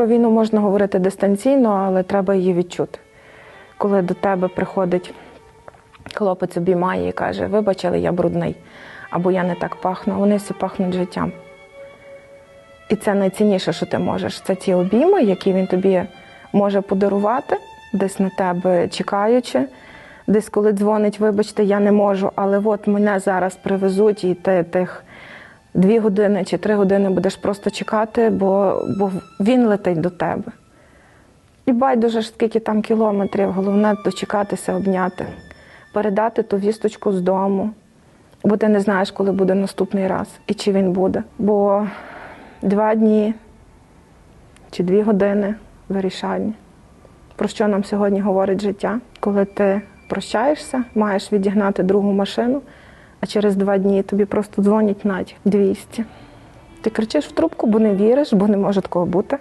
Про війну можна говорити дистанційно, але треба її відчути. Коли до тебе приходить хлопець обіймає і каже, вибач, але я брудний, або я не так пахну, вони всі пахнуть життям. І це найцінніше, що ти можеш. Це ті обійми, які він тобі може подарувати, десь на тебе чекаючи, десь коли дзвонить, вибачте, я не можу, але от мене зараз привезуть, і ти тих дві години чи три години будеш просто чекати, бо, бо він летить до тебе. І байдуже ж скільки там кілометрів, головне дочекатися, обняти, передати ту вісточку з дому, бо ти не знаєш, коли буде наступний раз і чи він буде. Бо два дні чи дві години вирішальні. Про що нам сьогодні говорить життя? Коли ти прощаєшся, маєш відігнати другу машину, а через два дні тобі просто дзвонять Надь 200. Ти кричиш в трубку, бо не віриш, бо не може такого бути.